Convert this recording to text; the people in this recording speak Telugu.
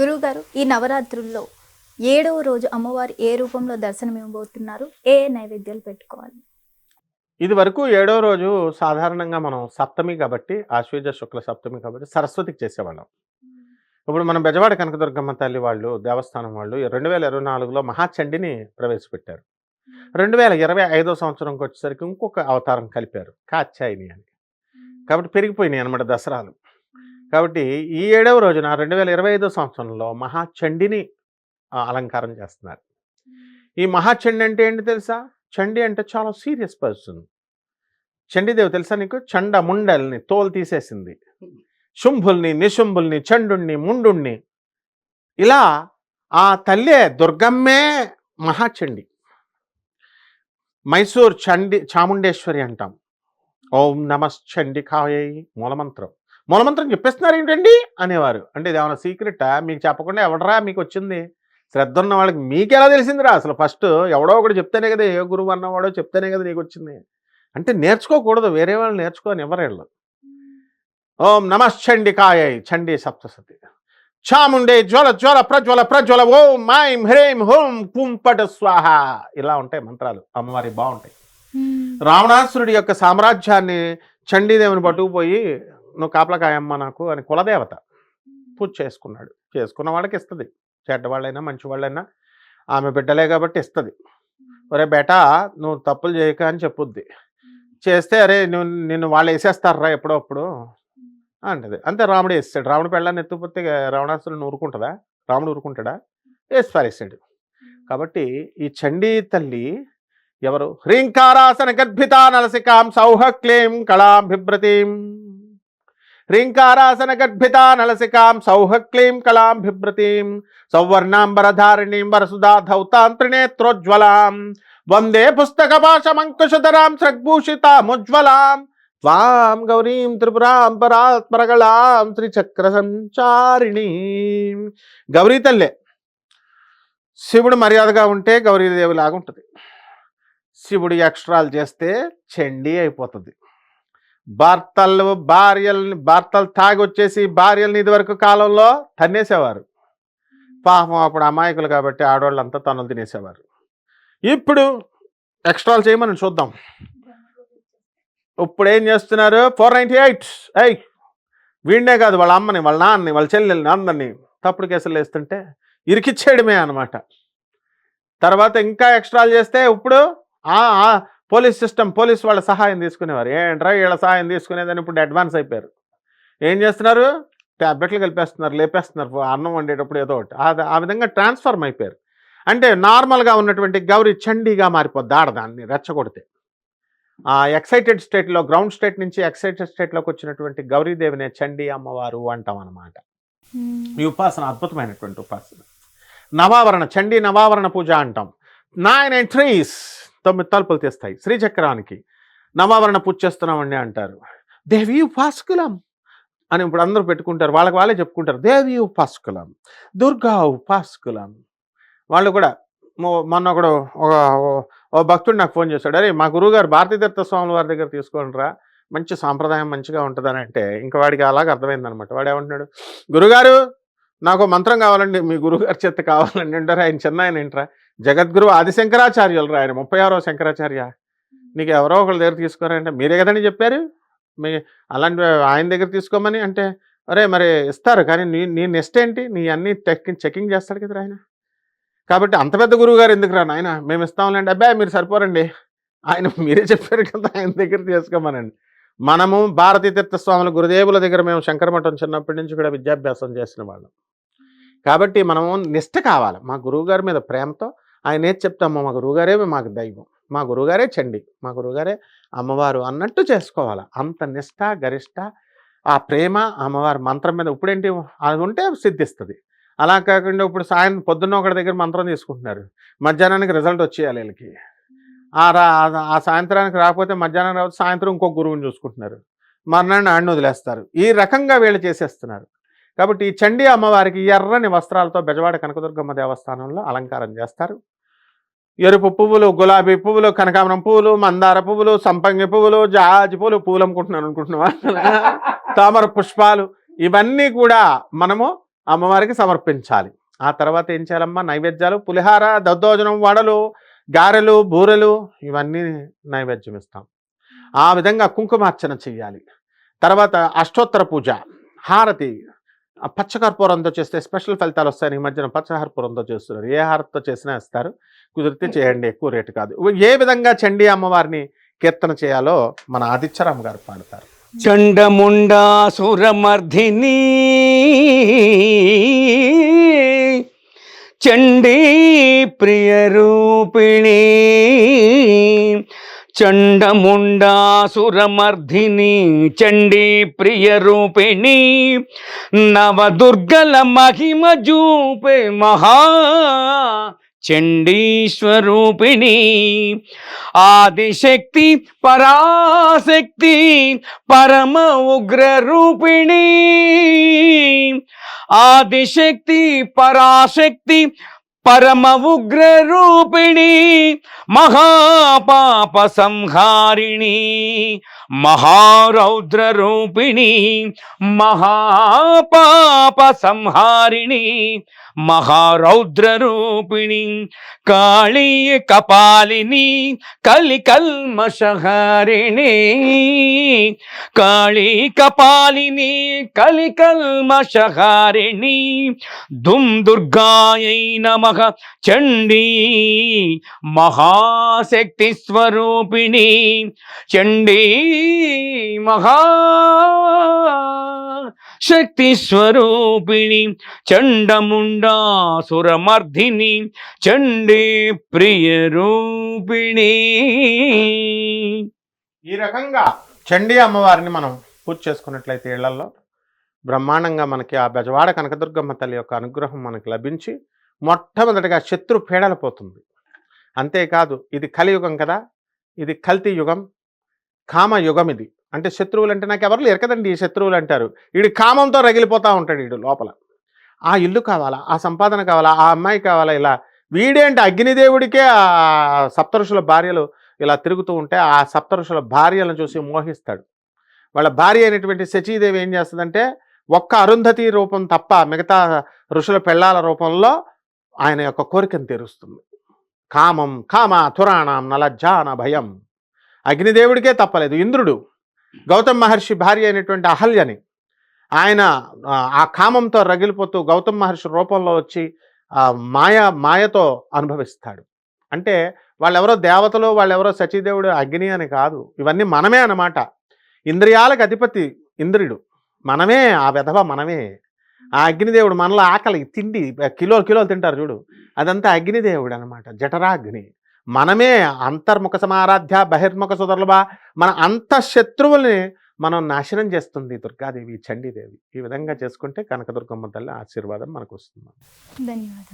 గురువుగారు ఈ నవరాత్రుల్లో ఏడవ రోజు అమ్మవారు ఏ రూపంలో దర్శనం ఇవ్వబోతున్నారు? ఏ నైవేద్యాలు పెట్టుకోవాలి? ఇది వరకు ఏడో రోజు సాధారణంగా మనం సప్తమి కాబట్టి ఆశ్వేజ శుక్ల సప్తమి కాబట్టి సరస్వతికి చేసేవాళ్ళం. ఇప్పుడు మనం బెజవాడ కనకదుర్గమ్మ తల్లి వాళ్ళు దేవస్థానం వాళ్ళు రెండు వేల ఇరవై నాలుగులో మహాచండిని ప్రవేశపెట్టారు. రెండు వేల ఇరవై ఐదో సంవత్సరంకి వచ్చేసరికి ఇంకొక అవతారం కలిపారు కాచాయిని అని. కాబట్టి పెరిగిపోయినాయి అనమాట దసరాలు. కాబట్టి ఈ ఏడవ రోజున రెండు వేల ఇరవై ఐదో సంవత్సరంలో మహాచండిని అలంకారం చేస్తున్నారు. ఈ మహాచండి అంటే ఏంటి తెలుసా? చండి అంటే చాలా సీరియస్ పర్సన్. చండీదేవి తెలుసా నీకు? చండ ముండల్ని తోలు తీసేసింది. శుంభుల్ని నిశుంభుల్ని చండుణ్ణి ముండుణ్ణి. ఇలా ఆ తల్లే దుర్గమ్మే మహాచండి. మైసూర్ చండి చాముండేశ్వరి అంటాం. ఓం నమశ్చండికాయై మూలమంత్రం. మూలమంత్రం చెప్పేస్తున్నారు ఏంటండి అనేవారు. అంటే ఇది ఏమైనా సీక్రెటా? మీకు చెప్పకుండా ఎవడరా మీకు వచ్చింది? శ్రద్ధ ఉన్న వాళ్ళకి మీకు ఎలా తెలిసిందిరా? అసలు ఫస్ట్ ఎవడో ఒకటి చెప్తేనే కదా ఏ గురువు అన్నవాడో చెప్తేనే కదా నీకు వచ్చింది. అంటే నేర్చుకోకూడదు వేరే వాళ్ళు నేర్చుకోని ఎవరేళ్ళు ఓం నమశ్చండికాయ చండీ సప్తసతి. చాముండే జ్వల జ్వల ప్రజ్వల ప్రజ్వల ఓం మాయం హ్రీం హోం కుంపట స్వాహ. ఇలా ఉంటాయి మంత్రాలు. అమ్మవారి బాగుంటాయి. రావణాసురుడి యొక్క సామ్రాజ్యాన్ని చండీదేవిని పట్టుకుపోయి నువ్వు కాపలకాయమ్మ నాకు అని కులదేవత పూజ చేసుకున్నాడు. చేసుకున్న వాళ్ళకి ఇస్తుంది. చెడ్డవాళ్ళైనా మంచివాళ్ళైనా ఆమె బిడ్డలే కాబట్టి ఇస్తుంది. ఒరే బేటా నువ్వు తప్పులు చేయక అని చెప్పుద్ది. చేస్తే అరే నువ్వు నిన్ను వాళ్ళు వేసేస్తారా ఎప్పుడప్పుడు అంటది. అంతే రాముడు వేస్తాడు రాముడు పెళ్ళాన్ని ఎత్తుపోతే రావణాసురుని ఊరుకుంటుందా రాముడు ఊరుకుంటాడా? వేసి పారేసాడు కాబట్టి ఈ చండీ తల్లి ఎవరు? హ్రీంకారాసన గర్భితా నలసికాం సౌహక్లీం కళాం బిభ్రతీం హ్రీంకారాసన గర్భితా నలసికాం సౌహక్లీం కళాం బిభ్రతీం సౌవర్ణాంబరధారిణీం వరసుధా ధౌతాంత్రినేత్రోజ్వలాం వందే పుస్తక భాషమంకుశధరాం సృగ్భూషితాముజ్వలాం త్వాం గౌరీం త్రిపురాం పరాత్మరగళాం త్రిచక్ర సంచారిణి గౌరీ తల్లే శివుడు మర్యాదగా ఉంటే గౌరీదేవి లాగా ఉంటుంది శివుడు ఎక్స్ట్రాలు చేస్తే చండీ అయిపోతుంది. భర్తలు భార్యల్ని భర్తలు తాగి వచ్చేసి భార్యల్ని ఇదివరకు కాలంలో తన్నేసేవారు. పాపం అప్పుడు అమాయకులు కాబట్టి ఆడవాళ్ళంతా తనులు తినేసేవారు. ఇప్పుడు ఎక్స్ట్రాలు చేయమని చూద్దాం. ఇప్పుడు ఏం చేస్తున్నారు? Four ninety eight. అయ్ వీడినే కాదు వాళ్ళ అమ్మని వాళ్ళ నాన్నని వాళ్ళ చెల్లెల్ని అందరినీ తప్పుడు కేసులు వేస్తుంటే ఇరికిచ్చేయడమే అనమాట తర్వాత ఇంకా ఎక్స్ట్రాలు చేస్తే ఇప్పుడు ఆ, ఆ, పోలీస్ సిస్టమ్ పోలీస్ వాళ్ళ సహాయం తీసుకునేవారు. ఏంట్రా వీళ్ళ సహాయం తీసుకునేదని ఇప్పుడు అడ్వాన్స్ అయిపోయారు. ఏం చేస్తున్నారు? ట్యాబ్లెట్లు కలిపేస్తున్నారు లేపేస్తున్నారు అన్నం వండేటప్పుడు ఏదో ఒకటి. ఆ- ఆ విధంగా ట్రాన్స్ఫార్మ్ అయిపోయారు. అంటే నార్మల్గా ఉన్నటువంటి గౌరీ చండీగా మారిపోద్ది ఆడదాన్ని రెచ్చగొడితే. ఆ ఎక్సైటెడ్ స్టేట్లో గ్రౌండ్ స్టేట్ నుంచి ఎక్సైటెడ్ స్టేట్లోకి వచ్చినటువంటి గౌరీదేవినే చండీ అమ్మవారు అంటాం అన్నమాట. ఈ ఉపాసన అద్భుతమైనటువంటి ఉపాసన. నవావరణ చండీ నవావరణ పూజ అంటాం. నైన్ అండ్ త్రీస్ తొమ్మిది తలుపులు తీస్తాయి. శ్రీచక్రానికి నవావరణ పూజ చేస్తున్నామండి అంటారు. దేవి ఉపాసుకులం అని ఇప్పుడు అందరూ పెట్టుకుంటారు. వాళ్ళకి వాళ్ళే చెప్పుకుంటారు. దేవి ఉపాసుకులం దుర్గా ఉపాసుకులం. వాళ్ళు కూడా మొ- మొన్న ఒకడు ఒక ఓ- ఓ భక్తుడు నాకు ఫోన్ చేశాడు. అరే మా గురువుగారు భారతీతీర్థ స్వాముల వారి దగ్గర తీసుకోండిరా మంచి సాంప్రదాయం మంచిగా ఉంటుందని. అంటే ఇంకా వాడికి అలాగ అర్థమైందనమాట. వాడు ఏమంటున్నాడు? గురుగారు నాకు మంత్రం కావాలండి మీ గురుగారి చేత కావాలండి అంటారు ఆయన చిన్న ఆయన ఏంట్రా? జగద్గురు ఆది శంకరాచార్యులు రా ఆయన ముప్పై ఆరో శంకరాచార్య. నీకు ఎవరో ఒకళ్ళ దగ్గర తీసుకోరంటే మీరే కదండి చెప్పారు? మీ అలాంటి ఆయన దగ్గర తీసుకోమని అంటే అరే మరి ఇస్తారు కానీ నీ నీ నెక్స్ట్ ఏంటి? నీ అన్ని చెకింగ్ చేస్తాడు కదా ఆయన. కాబట్టి అంత పెద్ద గురువు గారు ఎందుకు రాను నాయన? మేము ఇస్తాంలేండి. అబ్బాయి మీరు సరిపోరండి. ఆయన మీరే చెప్పారు కదా ఆయన దగ్గర తీసుకోమనండి. మనము భారతీ తీర్థస్వాముల గురుదేవుల దగ్గర మేము శంకరమఠం చిన్నప్పటి నుంచి కూడా విద్యాభ్యాసం చేసిన వాళ్ళం. కాబట్టి మనము నిష్ట కావాలి. మా గురువుగారి మీద ప్రేమతో ఆయన ఏది చెప్తామో మా గురువుగారే మాకు దైవం మా గురువుగారే చండి మా గురువుగారే అమ్మవారు అన్నట్టు చేసుకోవాలి. అంత నిష్ట గరిష్ట ఆ ప్రేమ అమ్మవారి మంత్రం మీద ఇప్పుడేంటి? అది ఉంటే సిద్ధిస్తుంది. అలా కాకుండా ఇప్పుడు సాయం పొద్దున్న ఒకటి దగ్గర మంత్రం తీసుకుంటున్నారు. మధ్యాహ్నానికి రిజల్ట్ వచ్చేయాలి వీళ్ళకి. ఆ రా ఆ సాయంత్రానికి రాకపోతే మధ్యాహ్నం రాకపోతే సాయంత్రం ఇంకొక గురువుని చూసుకుంటున్నారు. మర్నాన్ని ఆడిని వదిలేస్తారు. ఈ రకంగా వీళ్ళు చేసేస్తున్నారు. కాబట్టి ఈ చండీ అమ్మవారికి ఎర్రని వస్త్రాలతో బెజవాడ కనకదుర్గమ్మ దేవస్థానంలో అలంకారం చేస్తారు. ఎరుపు పువ్వులు గులాబీ పువ్వులు కనకాంబరం పువ్వులు మందార పువ్వులు సంపంగి పువ్వులు జాజి పువ్వులు పూలు అమ్ముకుంటున్నాను అనుకుంటున్నావా? తామర పుష్పాలు ఇవన్నీ కూడా మనము అమ్మవారికి సమర్పించాలి. ఆ తర్వాత ఏం చేయాలమ్మా? నైవేద్యాలు పులిహార దద్దోజనం వడలు గారెలు బూరెలు ఇవన్నీ నైవేద్యం ఇస్తాం. ఆ విధంగా కుంకుమార్చన చెయ్యాలి తర్వాత అష్టోత్తర పూజ హారతి పచ్చకర్పూరంతో చేస్తే స్పెషల్ ఫలితాలు వస్తాయని ఈ మధ్యన పచ్చకర్పూరంతో చేస్తున్నారు. ఏ హారతో చేసినా ఇస్తారు. కుదిరితే చేయండి. ఎక్కువ రేటు కాదు. ఏ విధంగా చండీ అమ్మవారిని కీర్తన చేయాలో మన ఆదిత్యరామ్ గారు పాడతారు. చండముండాసురమర్ధిని చండీ ప్రియరూపిణీ చండముండాసురమర్ధిని చండీ ప్రియ ప్రియరూపిణి నవదుర్గల మహిమ జూపే మహా చండీశ్వరూపిణి. ఆదిశక్తి పరాశక్తి పరమ ఉగ్ర రూపిణి ఆదిశక్తి పరాశక్తి పరమ ఉగ్ర రూపిణి మహాపాప సంహారిణి మహారౌద్ర రూపిణి మహాపాప సంహారిణి మహారౌద్ర రూపిణి కాళీ కపాలిని కలి కల్మషహారిణి కాళీ కపాలిని కలి కల్మషహారిణి దుమ్ దుర్గాయై నమ చండీ మహాశక్తి స్వరూపిణి. చండీ మహా శక్తి స్వరూపిణి చండముండాసురమర్ధిని చండీ ప్రియ రూపిణి ఈ రకంగా చండీ అమ్మవారిని మనం పూజ చేసుకున్నట్లయితే ఇళ్ళలో బ్రహ్మాండంగా మనకి ఆ బెజవాడ కనకదుర్గమ్మ తల్లి యొక్క అనుగ్రహం మనకి లభించి మొట్టమొదటిగా శత్రు పీడలు పోతుంది. అంతేకాదు ఇది కలియుగం కదా ఇది కల్తీ యుగం కామ యుగం ఇది. అంటే శత్రువులు అంటే నాకు ఎవరు లేరు కదండి ఈ శత్రువులు అంటారు. వీడి కామంతో రగిలిపోతూ ఉంటాడు వీడు లోపల. ఆ ఇల్లు కావాలా ఆ సంపాదన కావాలా ఆ అమ్మాయి కావాలా ఇలా వీడేంటి అగ్నిదేవుడికే ఆ సప్తరుషుల భార్యలు ఇలా తిరుగుతూ ఉంటే ఆ సప్తరుషుల భార్యలను చూసి మోహిస్తాడు. వాళ్ళ భార్య అయినటువంటి శచీదేవి ఏం చేస్తుందంటే ఒక్క అరుంధతి రూపం తప్ప మిగతా ఋషుల పెళ్ళాల రూపంలో ఆయన యొక్క కోరికను తీరుస్తుంది. కామం కామ తురాణం నలజ్జాన భయం. అగ్నిదేవుడికే తప్పలేదు. ఇంద్రుడు గౌతమ్ మహర్షి భార్య అయినటువంటి అహల్యని ఆయన ఆ, కామంతో రగిలిపోతూ గౌతమ్ మహర్షి రూపంలో వచ్చి మాయ మాయతో అనుభవిస్తాడు. అంటే వాళ్ళెవరో దేవతలు వాళ్ళెవరో సచీదేవుడు అగ్ని అని కాదు. ఇవన్నీ మనమే అన్నమాట. ఇంద్రియాలకు అధిపతి ఇంద్రుడు. మనమే ఆ విధవ మనమే. ఆ అగ్నిదేవుడు మనలో ఆకలి తిండి కిలో కిలోలు తింటారు చూడు. అదంతా అగ్నిదేవుడు అనమాట జఠరాగ్ని. మనమే అంతర్ముఖ సమారాధ్య బహిర్ముఖ సుదర్లభ మన అంత శత్రువుల్ని మనం నాశనం చేస్తుంది దుర్గాదేవి చండీదేవి. ఈ విధంగా చేసుకుంటే కనకదుర్గమ్మ తల్లి ఆశీర్వాదం మనకు వస్తుంది. ధన్యవాదాలు.